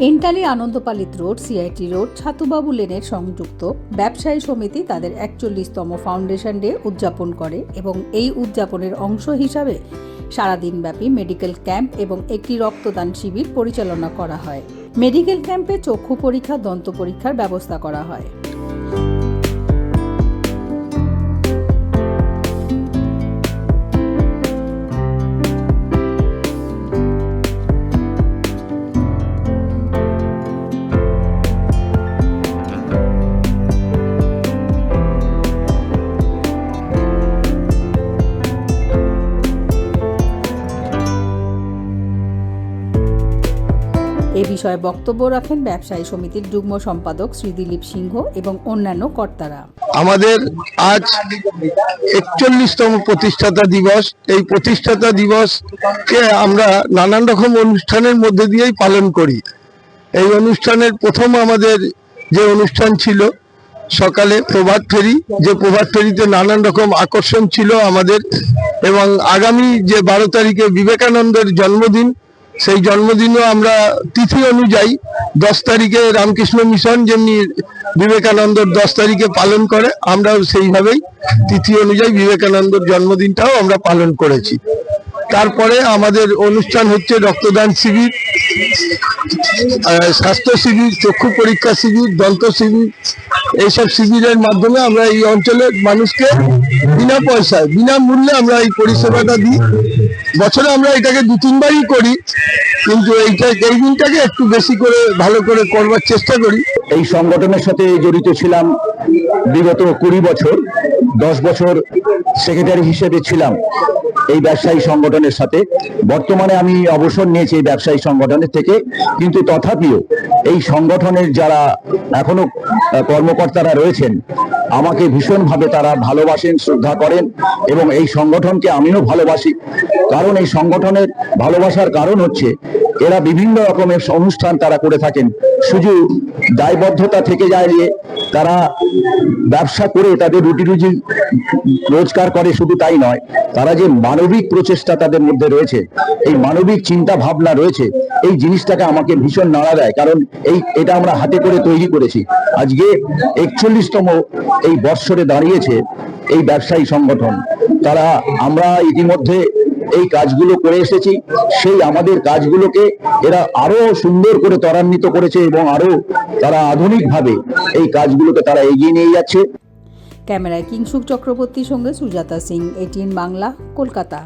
Entally Anandapalit road CIT road, Chatubabu লেনের সংযুক্ত। ব্যবসায়ী সমিতি তাদের একচল্লিশতম ফাউন্ডেশন ডে উদযাপন করে এবং এই উদযাপনের অংশ হিসাবে সারাদিনব্যাপী মেডিকেল ক্যাম্প এবং একটি রক্তদান শিবির পরিচালনা করা হয়। মেডিকেল ক্যাম্পে চক্ষু পরীক্ষা, দন্ত পরীক্ষার ব্যবস্থা করা হয়। বিষয়ে বক্তব্য রাখেন ব্যবসায়ী সমিতির যুগ্ম সম্পাদক শ্রী দিলীপ সিংহ এবং অন্যান্য কর্তারা। আমাদের আজ একচল্লিশতম প্রতিষ্ঠাতা দিবস। এই প্রতিষ্ঠাতা দিবসকে আমরা নানান রকম অনুষ্ঠানের মধ্যে দিয়েই পালন করি। এই অনুষ্ঠানের প্রথম আমাদের যে অনুষ্ঠান ছিল, সকালে প্রভাত ফেরি, যে প্রভাত ফেরিতে নানান রকম আকর্ষণ ছিল আমাদের এবং আগামী যে বারো তারিখে বিবেকানন্দের জন্মদিন সেই জন্মদিনও আমরা তিথি অনুযায়ী দশ তারিখে রামকৃষ্ণ মিশন যেমনি বিবেকানন্দর দশ তারিখে পালন করে, আমরাও সেইভাবেই তিথি অনুযায়ী বিবেকানন্দর জন্মদিনটাও আমরা পালন করেছি। তারপরে আমাদের অনুষ্ঠান হচ্ছে রক্তদান শিবির স্বাস্থ্য শিবির, চক্ষু পরীক্ষা শিবির, দন্ত শিবির এইসব শিবিরের মাধ্যমে আমরা এই অঞ্চলের মানুষকে বিনা পয়সায়, বিনা মূল্যে আমরা এই পরিষেবাটা দিই। বছরে আমরা এটাকে দু, তিনবারই করি, কিন্তু এইটা, এই দিনটাকে একটু বেশি করে, ভালো করে করবার চেষ্টা করি। এই সংগঠনের সাথে জড়িত ছিলাম বিগত কুড়ি বছর, দশ বছর সেক্রেটারি হিসেবে ছিলাম। এই ব্যবসায়ী সংগঠনের সাথে। বর্তমানে আমি অবসর নিয়েছি এই ব্যবসায়ী সংগঠনের থেকে। কিন্তু তথাপিও এই সংগঠনের যারা এখনও কর্মকর্তারা রয়েছেন, আমাকে ভীষণভাবে তারা ভালোবাসেন, শ্রদ্ধা করেন এবং এই সংগঠনকে আমিও ভালোবাসি। কারণ এই সংগঠনের ভালোবাসার কারণ হচ্ছে, এরা বিভিন্ন রকমের অনুষ্ঠান তারা করে থাকেন। শুধু দায়বদ্ধতা থেকে যায় যে তারা ব্যবসা করে তাদের রুটি রুজি রোজগার করে, শুধু তাই নয়, তারা যে মানবিক প্রচেষ্টা তাদের মধ্যে রয়েছে, এই মানবিক চিন্তা ভাবনা রয়েছে, এই জিনিসটাকে আমাকে ভীষণ নাড়া দেয়, কারণ এই, এটা আমরা হাতে করে তৈরি করেছি। আজকে একচল্লিশতম এই বৎসরে দাঁড়িয়েছে এই ব্যবসায়ী সংগঠন। তারা, আমরা ইতিমধ্যে এই কাজগুলো করে এসেছি। সেই আমাদের কাজগুলোকে এরা আরও সুন্দর করে ত্বরান্বিত করেছে এবং আরও তারা আধুনিকভাবে এই কাজগুলোকে তারা এগিয়ে নিয়ে যাচ্ছে। ক্যামেরায় কিংসুক চক্রবর্তীর সঙ্গে সুজাতা সিং, এটিএন বাংলা, কলকাতা।